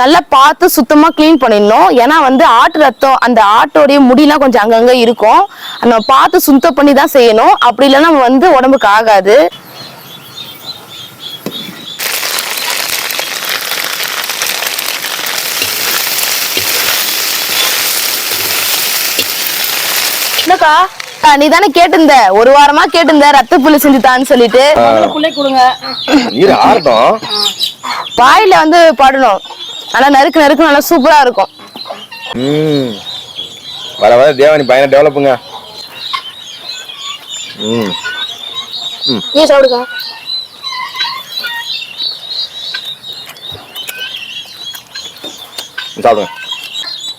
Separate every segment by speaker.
Speaker 1: நல்லா பார்த்து சுத்தமாக க்ளீன் பண்ணிடணும் ஏன்னா வந்து ஆட்டு ரத்தம் அந்த ஆட்டோடைய முடியெலாம் கொஞ்சம் அங்கங்கே இருக்கும் நம்ம பார்த்து சுத்தம் பண்ணி தான் செய்யணும் அப்படி இல்லைன்னா வந்து உடம்புக்கு ஆகாது என்னக்கா நீ தானே கேட்டிருந்த ஒரு வாரமா கேட்டிருந்த ரத்த புள்ளி செஞ்சு தான்னு சொல்லிட்டு பாயில வந்து பாடணும் ஆனா நறுக்கு நறுக்கு நல்லா சூப்பரா இருக்கும்
Speaker 2: வர வர தேவனி பையனை டெவலப்புங்க நீ சாப்பிடுங்க சாப்பிடுங்க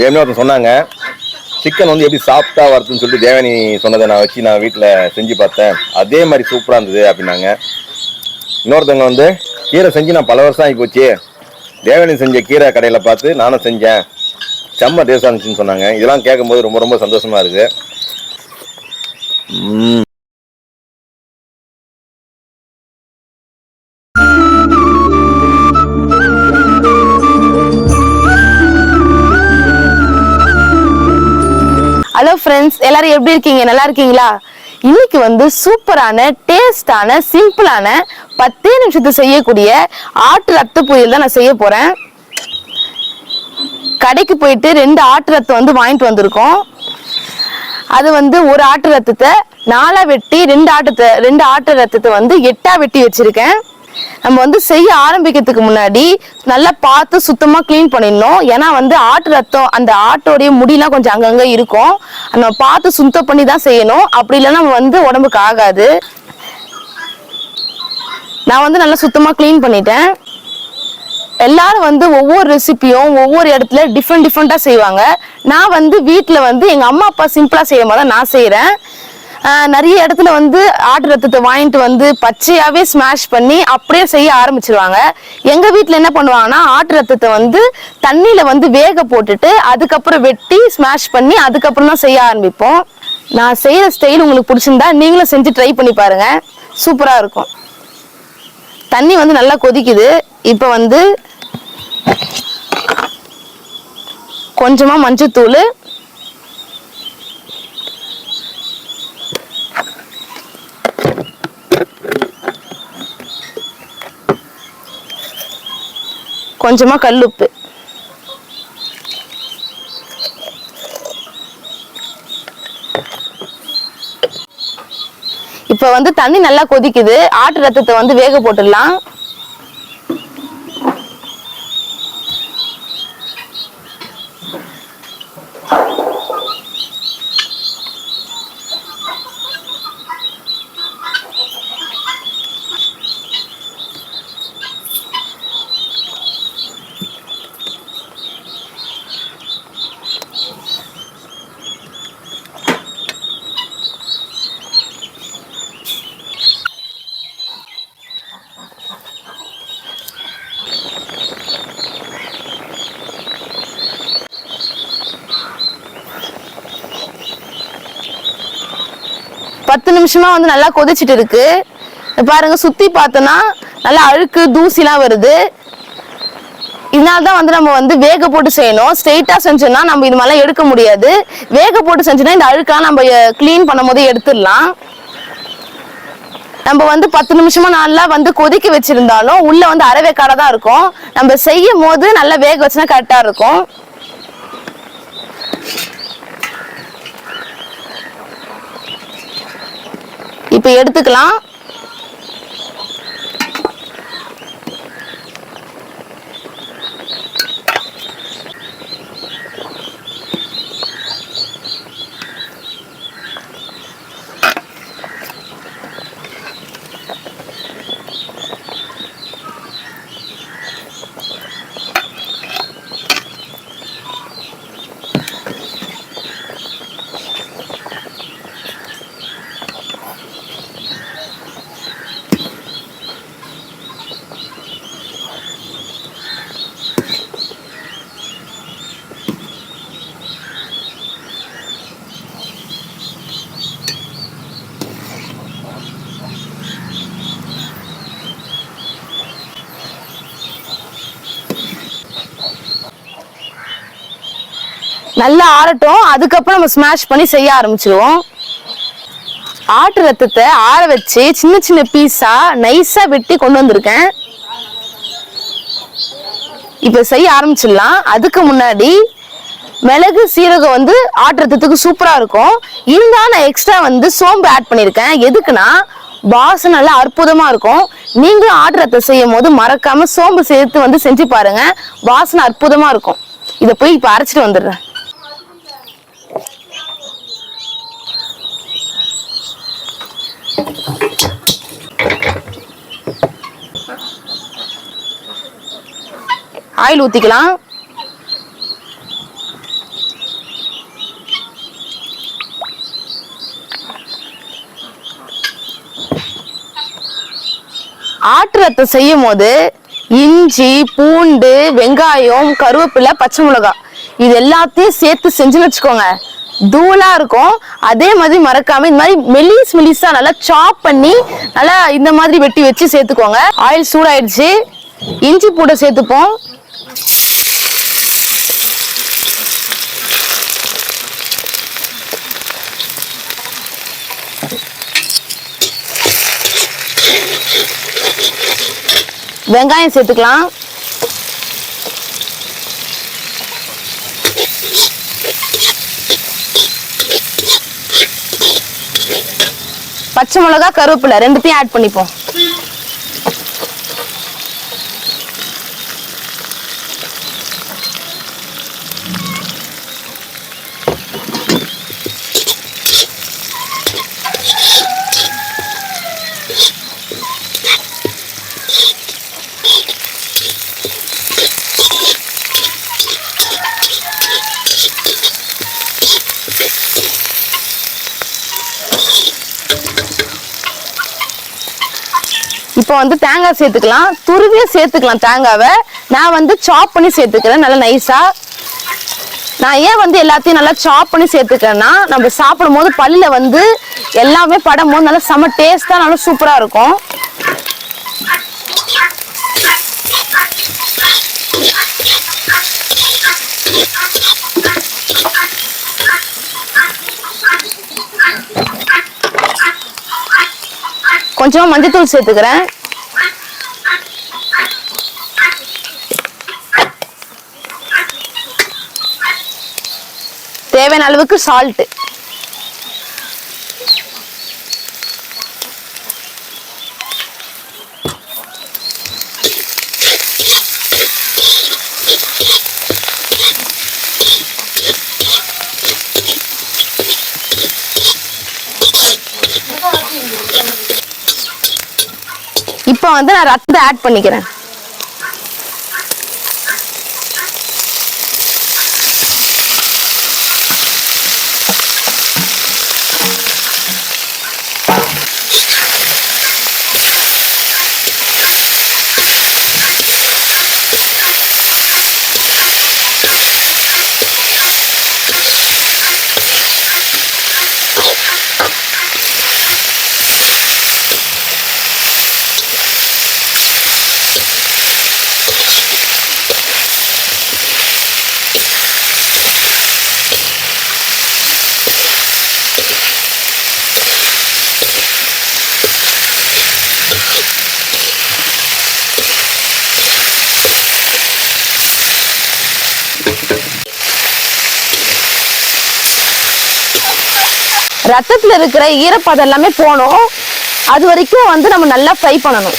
Speaker 2: ஏற்கனவே ஒருத்தன் சொன்னாங்க சிக்கன் வந்து எப்படி சாப்பிட்டா வருதுன்னு சொல்லிட்டு தேவனி சொன்னதை நான் வச்சு நான் வீட்டில் செஞ்சு பார்த்தேன் அதே மாதிரி சூப்பராக இருந்தது அப்படின்னாங்க இன்னொருத்தவங்க வந்து கீரை செஞ்சு நான் பல வருஷம் ஆகி போச்சு தேவனி செஞ்ச கீரை கடையில் பார்த்து நானும் செஞ்சேன் செம்ம டேஸ்டாக இருந்துச்சுன்னு சொன்னாங்க இதெல்லாம் கேட்கும்போது ரொம்ப ரொம்ப சந்தோஷமாக இருக்குது
Speaker 1: எல்லாரும் எப்படி இருக்கீங்க நல்லா இருக்கீங்களா இன்னைக்கு வந்து சூப்பரான டேஸ்டான சிம்பிளான பத்தே நிமிஷத்து செய்யக்கூடிய ஆட்டு ரத்த பொரியல் தான் நான் செய்ய போறேன் கடைக்கு போயிட்டு ரெண்டு ஆட்டு ரத்தம் வந்து வாங்கிட்டு வந்திருக்கோம் அது வந்து ஒரு ஆட்டு ரத்தத்தை நாலா வெட்டி ரெண்டு ஆட்டத்தை ரெண்டு ஆட்டு ரத்தத்தை வந்து எட்டா வெட்டி வச்சிருக்கேன் நம்ம வந்து செய்ய ஆரம்பிக்கிறதுக்கு முன்னாடி நல்லா பார்த்து சுத்தமாக க்ளீன் பண்ணிடணும் ஏன்னா வந்து ஆட்டு ரத்தம் அந்த ஆட்டோடைய முடியெலாம் கொஞ்சம் அங்கங்கே இருக்கும் நம்ம பார்த்து சுத்தம் பண்ணி தான் செய்யணும் அப்படி இல்லைன்னா நம்ம வந்து உடம்புக்கு ஆகாது நான் வந்து நல்லா சுத்தமாக க்ளீன் பண்ணிட்டேன் எல்லாரும் வந்து ஒவ்வொரு ரெசிபியும் ஒவ்வொரு இடத்துல டிஃப்ரெண்ட் டிஃப்ரெண்ட்டாக செய்வாங்க நான் வந்து வீட்டில் வந்து எங்கள் அம்மா அப்பா சிம்பிளாக செய்யும் போது நான் செய்கிறேன் நிறைய இடத்துல வந்து ஆட்டு ரத்தத்தை வாங்கிட்டு வந்து பச்சையாவே ஸ்மாஷ் பண்ணி அப்படியே செய்ய ஆரம்பிச்சிருவாங்க எங்க வீட்டில் என்ன பண்ணுவாங்கன்னா ஆட்டு ரத்தத்தை வந்து தண்ணியில வந்து வேக போட்டுட்டு அதுக்கப்புறம் வெட்டி ஸ்மாஷ் பண்ணி அதுக்கப்புறம் தான் செய்ய ஆரம்பிப்போம் நான் செய்யற ஸ்டைல் உங்களுக்கு பிடிச்சிருந்தா நீங்களும் செஞ்சு ட்ரை பண்ணி பாருங்க சூப்பரா இருக்கும் தண்ணி வந்து நல்லா கொதிக்குது இப்போ வந்து கொஞ்சமாக மஞ்சத்தூள் கொஞ்சமாக கல்லுப்பு இப்போ வந்து தண்ணி நல்லா கொதிக்குது ஆட்டு ரத்தத்தை வந்து வேக போட்டுடலாம் பத்து நிமிஷமா வந்து நல்லா கொதிச்சுட்டு இருக்கு பாருங்க சுத்தி பார்த்தோன்னா நல்லா அழுக்கு தூசிலாம் வருது இதனால தான் வந்து நம்ம வந்து வேக போட்டு செய்யணும் ஸ்ட்ரெயிட்டாக செஞ்சோம்னா நம்ம இது மாதிரிலாம் எடுக்க முடியாது வேக போட்டு செஞ்சோன்னா இந்த அழுக்கெல்லாம் நம்ம க்ளீன் பண்ணும் போது எடுத்துடலாம் நம்ம வந்து பத்து நிமிஷமா நல்லா வந்து கொதிக்க வச்சிருந்தாலும் உள்ள வந்து அரைவேக்காடை தான் இருக்கும் நம்ம செய்யும் போது நல்லா வேக வச்சுனா கரெக்டாக இருக்கும் இப்போ எடுத்துக்கலாம் நல்லா ஆறட்டும் அதுக்கப்புறம் நம்ம ஸ்மாஷ் பண்ணி செய்ய ஆரம்பிச்சிருவோம் ஆட்டு ரத்தத்தை ஆற வச்சு சின்ன சின்ன பீஸா நைஸா வெட்டி கொண்டு வந்திருக்கேன் இப்ப செய்ய ஆரம்பிச்சிடலாம் அதுக்கு முன்னாடி மிளகு சீரகம் வந்து ஆட்டு ரத்தத்துக்கு சூப்பரா இருக்கும் இருந்தால் நான் எக்ஸ்ட்ரா வந்து சோம்பு ஆட் பண்ணியிருக்கேன் எதுக்குன்னா வாசம் நல்லா அற்புதமா இருக்கும் நீங்களும் ஆட்டு ரத்தம் செய்யும் போது மறக்காம சோம்பு சேர்த்து வந்து செஞ்சு பாருங்க வாசனை அற்புதமா இருக்கும் இதை போய் இப்போ அரைச்சிட்டு வந்துடுறேன் ஆயில் ஊற்றிக்கலாம் ஆட்டு ரத்தம் செய்யும் போது இஞ்சி பூண்டு வெங்காயம் கருவேப்பிலை பச்சை மிளகாய் இது எல்லாத்தையும் சேர்த்து செஞ்சுன்னு வச்சுக்கோங்க தூளா இருக்கும் அதே மாதிரி மறக்காம இந்த மாதிரி மெலிஸ் மெலிஸா நல்லா சாப் பண்ணி நல்லா இந்த மாதிரி வெட்டி வச்சு சேர்த்துக்கோங்க ஆயில் சூடாயிடுச்சு இஞ்சி பூண்டை சேர்த்துப்போம் வெங்காயம் சேர்த்துக்கலாம் பச்சை மிளகா கருவேப்பிலை ரெண்டுத்தையும் ஆட் பண்ணிப்போம் இப்போ வந்து தேங்காய் சேர்த்துக்கலாம் துருவியும் சேர்த்துக்கலாம் தேங்காவை நான் வந்து சாப் பண்ணி சேர்த்துக்கிறேன் நல்லா நைஸாக நான் ஏன் வந்து எல்லாத்தையும் நல்லா சாப் பண்ணி சேர்த்துக்கிறேன்னா நம்ம சாப்பிடும் போது பல்லில் வந்து எல்லாமே படம் போது நல்லா செம்ம டேஸ்ட்டாக நல்லா சூப்பராக இருக்கும் கொஞ்சமாக மஞ்சள் தூள் சேர்த்துக்கிறேன் தேவையான அளவுக்கு சால்ட்டு இப்போ வந்து நான் ரத்தத்தை ஆட் பண்ணிக்கிறேன் ரத்தத்தில் இருக்கிற ஈரப்பதம் எல்லாமே போனோம் அது வரைக்கும் வந்து நம்ம நல்லா ஃப்ரை பண்ணணும்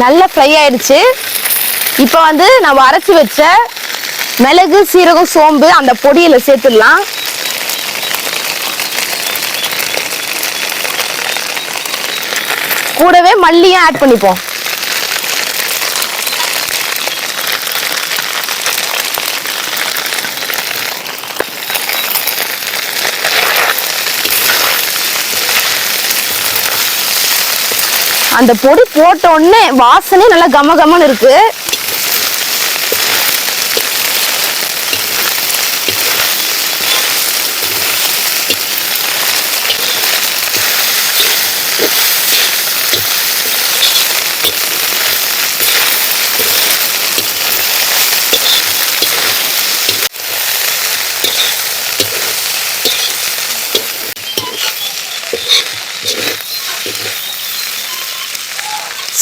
Speaker 1: நல்லா ஃப்ரை ஆயிடுச்சு இப்போ வந்து நம்ம அரைச்சி வச்ச மிளகு சீரகம் சோம்பு அந்த பொடியில் சேர்த்துடலாம் கூடவே மல்லியும் ஆட் பண்ணிப்போம் அந்த பொடி போட்ட உடனே வாசனை நல்லா கம கமன்னு இருக்குது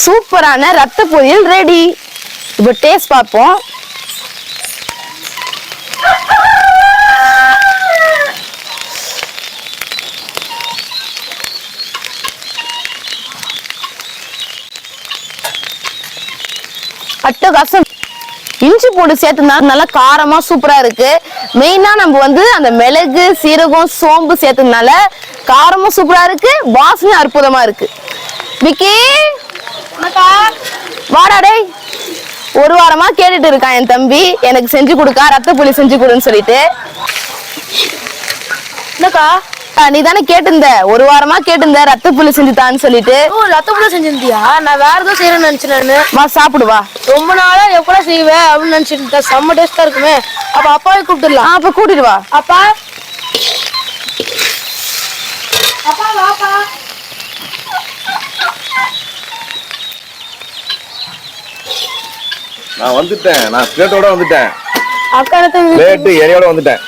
Speaker 1: சூப்பரான ரத்த பொரியல் ரெடி இப்ப டேஸ்ட் பார்ப்போம் அட்டகாசம் இஞ்சி போட்டு சேர்த்துனா நல்லா காரமா சூப்பரா இருக்கு மெயினா நம்ம வந்து அந்த மிளகு சீரகம் சோம்பு சேர்த்ததுனால காரமும் சூப்பரா இருக்கு வாசனை அற்புதமா இருக்கு வாடா டேய் ஒரு வாரமா கேட்டுட்டு இருக்கான் என் தம்பி எனக்கு செஞ்சு கொடுக்கா ரத்த புளி செஞ்சு கொடுன்னு சொல்லிட்டு என்னக்கா நீ தானே கேட்டிருந்த ஒரு வாரமா கேட்டிருந்த ரத்த புளி செஞ்சுதான்னு சொல்லிட்டு
Speaker 3: ஓ ரத்த புளி செஞ்சிருந்தியா நான் வேற ஏதோ செய்யறேன்னு நினைச்சேன்
Speaker 1: வா சாப்பிடுவா
Speaker 3: ரொம்ப நாளா எப்படா செய்வேன் அப்படின்னு நினைச்சிட்டு செம்ம டேஸ்டா இருக்குமே அப்ப அப்பாவை கூப்பிட்டுலாம் அப்ப கூட்டிட்டு வா அப்பா அப்பா வாப்பா
Speaker 2: நான் வந்துட்டேன் நான் பிளேட்டோட வந்துட்டேன் பிளேட்டு எரியோட வந்துட்டேன்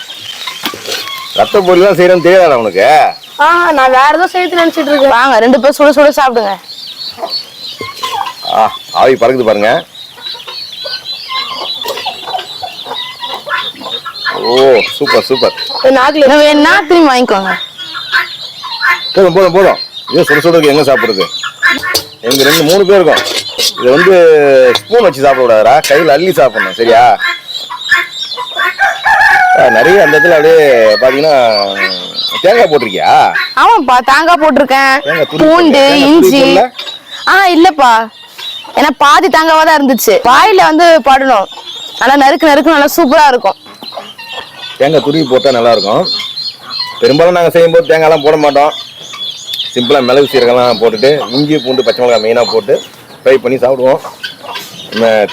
Speaker 2: ரத்த பொரியல் தான் செய்யறேன்னு தெரியாதா உனக்கு
Speaker 3: ஆ நான் வேற ஏதோ செய்யறது நினைச்சிட்டு இருக்கேன்
Speaker 1: வாங்க ரெண்டு பேர் சுட சுட சாப்பிடுங்க
Speaker 2: ஆ ஆவி பறக்குது பாருங்க ஓ சூப்பர் சூப்பர்
Speaker 3: நாக்குல
Speaker 1: வேணா திரும்பி வாங்கிக்கோங்க
Speaker 2: போதும் போதும் போதும் ஐயோ சுட சுட எங்கே சாப்பிடுறது எங்க ரெண்டு மூணு பேர் இருக்கும் இது வந்து ஸ்பூன் வச்சு சாப்பிடக்கூடாதுரா கையில் அள்ளி சாப்பிடணும் சரியா நிறைய அந்த இடத்துல அப்படியே பாத்தீங்கன்னா தேங்காய் போட்டிருக்கியா
Speaker 1: ஆமாப்பா தேங்காய் போட்டிருக்கேன் பூண்டு இஞ்சி ஆ இல்லப்பா ஏன்னா பாதி தேங்காவா தான் இருந்துச்சு பாயில வந்து படணும் நல்லா நறுக்கு நறுக்கு நல்லா சூப்பரா இருக்கும்
Speaker 2: தேங்காய் துருவி போட்டா நல்லா இருக்கும் பெரும்பாலும் நாங்கள் செய்யும் போது தேங்காய்லாம் போட மாட்டோம் சிம்பிளாக மிளகு சீரகம்லாம் போட்டுட்டு இஞ்சி பூண்டு பச்சை மிளகாய் மெயினாக போட்டு ஃப்ரை பண்ணி சாப்பிடுவோம்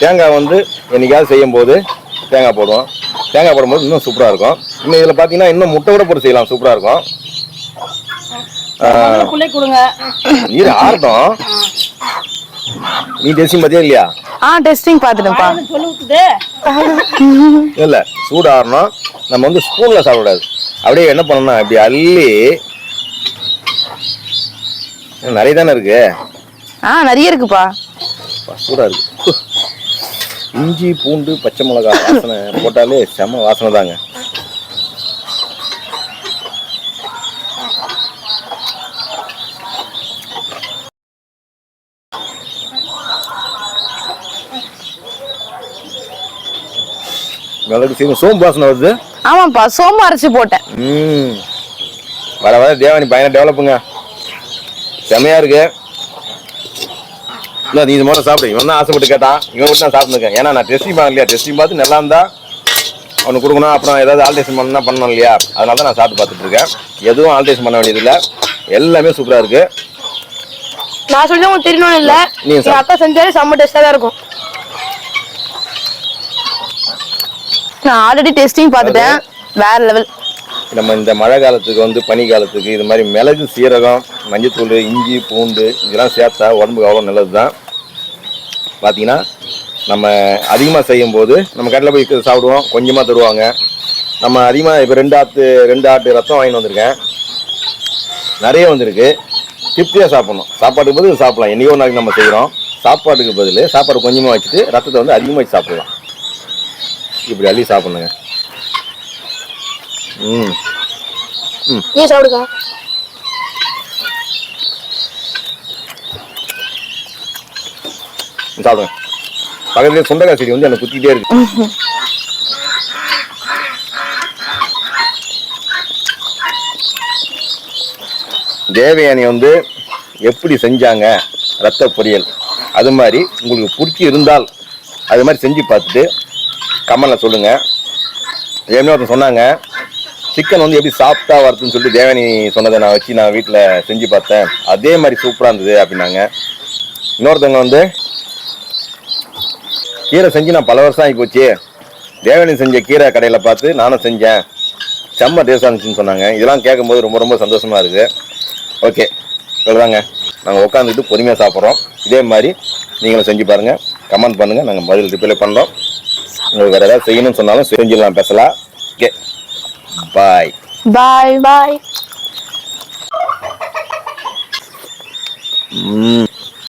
Speaker 2: தேங்காய் வந்து என்றைக்காவது செய்யும் போது தேங்காய் போடுவோம் தேங்காய் போடும்போது இன்னும் சூப்பராக இருக்கும் இன்னும் இதில் பார்த்தீங்கன்னா இன்னும் முட்டை கூட போட்டு செய்யலாம் சூப்பராக இருக்கும்
Speaker 3: நிறையதான
Speaker 2: இருக்கு டெஸ்டிங் பார்த்தியா இல்லையா டெஸ்டிங் இல்லை நம்ம வந்து சாப்பிடக்கூடாது அப்படியே என்ன அள்ளி நிறைய தானே இருக்குது
Speaker 1: ஆ நிறைய இருக்குப்பா சூடா இருக்கு
Speaker 2: இஞ்சி பூண்டு பச்சை மிளகாய் வாசனை போட்டாலே செம வாசனை தாங்க மிளகு சீக்கிரம் சோம்பு வாசனை வருது
Speaker 1: ஆமாப்பா சோம்பு அரைச்சி போட்டேன்
Speaker 2: ம் வர வர தேவானி பயணம் டெவலப்புங்க செமையா இருக்கு இல்லை நீ இது மாதிரி சாப்பிடு இவன் தான் ஆசைப்பட்டு கேட்டான் இவன் விட்டு நான் சாப்பிட்டுருக்கேன் ஏன்னா நான் டெஸ்டிங் பண்ண இல்லையா டெஸ்டிங் பார்த்து நல்லா இருந்தால் அவனுக்கு கொடுக்கணும் அப்புறம் ஏதாவது ஆல்டேஷன் பண்ணால் பண்ணணும் இல்லையா அதனால தான் நான் சாப்பிட்டு பார்த்துட்டு இருக்கேன் எதுவும் ஆல்டேஷன் பண்ண வேண்டியதில்லை எல்லாமே சூப்பராக இருக்குது
Speaker 1: நான் சொல்லி உங்களுக்கு தெரியணும் இல்லை நீங்கள் அக்கா செஞ்சாலே செம்ம டேஸ்ட்டாக தான் இருக்கும் நான் ஆல்ரெடி டெஸ்டிங் பார்த்துட்டேன் வேற லெவல்
Speaker 2: நம்ம இந்த மழை காலத்துக்கு வந்து பனி காலத்துக்கு இது மாதிரி மிளகு சீரகம் மஞ்சத்தூள் இஞ்சி பூண்டு இதெல்லாம் சேர்த்தா உடம்புக்கு அவ்வளோ நல்லது தான் பார்த்தீங்கன்னா நம்ம அதிகமாக செய்யும்போது நம்ம கடையில் போய் சாப்பிடுவோம் கொஞ்சமாக தருவாங்க நம்ம அதிகமாக இப்போ ரெண்டு ஆத்து ரெண்டு ஆட்டு ரத்தம் வாங்கி வந்திருக்கேன் நிறைய வந்திருக்கு திருப்தியாக சாப்பிட்ணும் சாப்பாட்டுக்கு பதில் சாப்பிட்லாம் என்றைக்கோ நாளைக்கு நம்ம செய்கிறோம் சாப்பாட்டுக்கு பதில் சாப்பாடு கொஞ்சமாக வச்சுட்டு ரத்தத்தை வந்து அதிகமாக வச்சு சாப்பிட்லாம் இப்படி அள்ளி சாப்பிட்ணுங்க ம் நீ சாப்பிடுக்கா சாப்பிடுங்க பக்கத்துலேயே சுண்டக்காய் செடி வந்து எனக்கு குத்திக்கிட்டே இருக்கு தேவயானி வந்து எப்படி செஞ்சாங்க ரத்த பொரியல் அது மாதிரி உங்களுக்கு பிடிச்சி இருந்தால் அது மாதிரி செஞ்சு பார்த்துட்டு கமெண்டில் சொல்லுங்கள் ஏற்கனவே ஒருத்தர் சொன்னாங்க சிக்கன் வந்து எப்படி சாப்பிட்டா வருதுன்னு சொல்லிட்டு தேவனி சொன்னதை நான் வச்சு நான் வீட்டில் செஞ்சு பார்த்தேன் அதே மாதிரி சூப்பராக இருந்தது அப்படின்னாங்க இன்னொருத்தவங்க வந்து கீரை செஞ்சு நான் பல வருஷம் ஆகி தேவனி செஞ்ச கீரை கடையில் பார்த்து நானும் செஞ்சேன் செம்ம டேஸ்டாக இருந்துச்சுன்னு சொன்னாங்க இதெல்லாம் கேட்கும்போது ரொம்ப ரொம்ப சந்தோஷமாக இருக்குது ஓகே சொல்கிறாங்க நாங்கள் உட்காந்துக்கிட்டு பொறுமையாக சாப்பிட்றோம் இதே மாதிரி நீங்களும் செஞ்சு பாருங்கள் கமெண்ட் பண்ணுங்கள் நாங்கள் பதில் ரிப்ளை பண்ணுறோம் உங்களுக்கு வேறு ஏதாவது செய்யணும்னு சொன்னாலும் செஞ்சிடலாம் பேசலாம் okay Bye.
Speaker 1: Bye, bye. Mmm.